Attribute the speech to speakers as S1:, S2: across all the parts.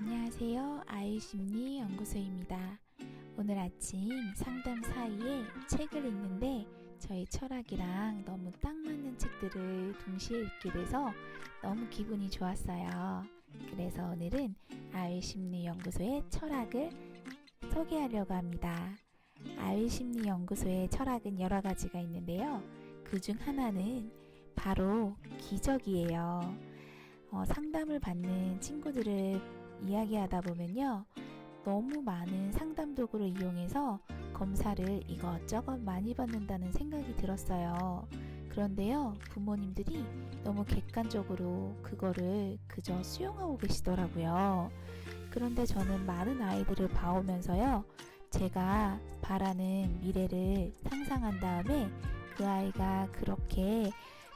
S1: 안녕하세요. 아이심리 연구소입니다. 오늘 아침 상담 사이에 책을 읽는데 저희 철학이랑 너무 딱 맞는 책들을 동시에 읽게 돼서 너무 기분이 좋았어요. 그래서 오늘은 아이심리 연구소의 철학을 소개하려고 합니다. 아이심리 연구소의 철학은 여러 가지가 있는데요. 그 중 하나는 바로 기적이에요. 어, 상담을 받는 친구들을 이야기하다 보면요. 너무 많은 상담 도구를 이용해서 검사를 이것저것 많이 받는다는 생각이 들었어요. 그런데요, 부모님들이 너무 객관적으로 그거를 그저 수용하고 계시더라고요. 그런데 저는 많은 아이들을 봐오면서요, 제가 바라는 미래를 상상한 다음에 그 아이가 그렇게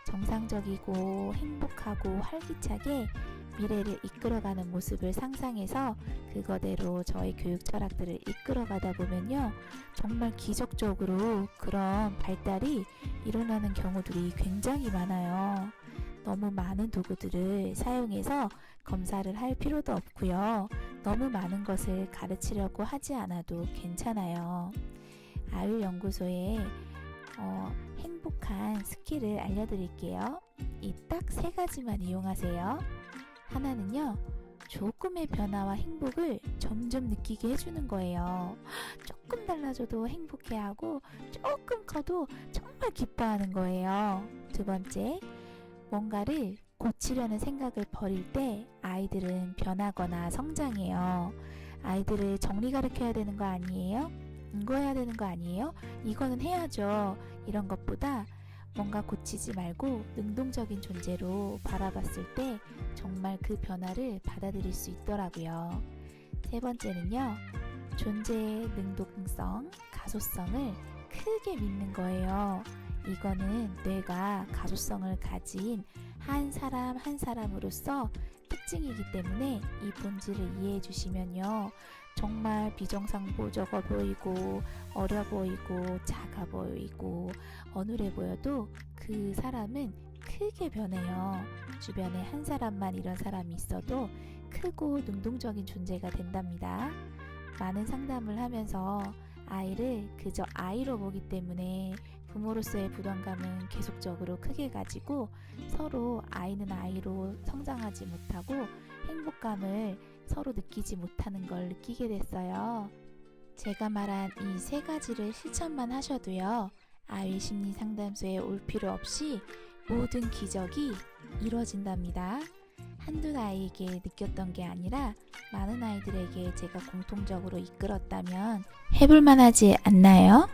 S1: 정상적이고 행복하고 활기차게 미래를 이끌어가는 모습을 상상해서 그거대로 저희 교육 철학들을 이끌어가다 보면요. 정말 기적적으로 그런 발달이 일어나는 경우들이 굉장히 많아요. 너무 많은 도구들을 사용해서 검사를 할 필요도 없고요. 너무 많은 것을 가르치려고 하지 않아도 괜찮아요. 아유연구소에 어, 행복한 스킬을 알려드릴게요. 이 딱 세 가지만 이용하세요. 하나는요, 조금의 변화와 행복을 점점 느끼게 해주는 거예요. 조금 달라져도 행복해하고, 조금 커도 정말 기뻐하는 거예요. 두 번째, 뭔가를 고치려는 생각을 버릴 때 아이들은 변하거나 성장해요. 아이들을 정리 가르쳐야 되는 거 아니에요? 이거 해야 되는 거 아니에요? 이거는 해야죠. 이런 것보다 뭔가 고치지 말고 능동적인 존재로 바라봤을 때 정말 그 변화를 받아들일 수 있더라고요. 세 번째는요, 존재의 능동성, 가소성을 크게 믿는 거예요. 이거는 뇌가 가소성을 가진 한 사람 한 사람으로서 특징이기 때문에 이 본질을 이해해 주시면요. 정말 비정상적어 보이고 어려 보이고 작아 보이고 어눌해 보여도 그 사람은 크게 변해요. 주변에 한 사람만 이런 사람이 있어도 크고 능동적인 존재가 된답니다. 많은 상담을 하면서 아이를 그저 아이로 보기 때문에 부모로서의 부담감은 계속적으로 크게 가지고 서로 아이는 아이로 성장하지 못하고 행복감을 서로 느끼지 못하는 걸 느끼게 됐어요. 제가 말한 이 세 가지를 실천만 하셔도요. 아이 심리 상담소에 올 필요 없이 모든 기적이 이루어진답니다. 한두 아이에게 느꼈던 게 아니라 많은 아이들에게 제가 공통적으로 이끌었다면 해볼 만 하지 않나요?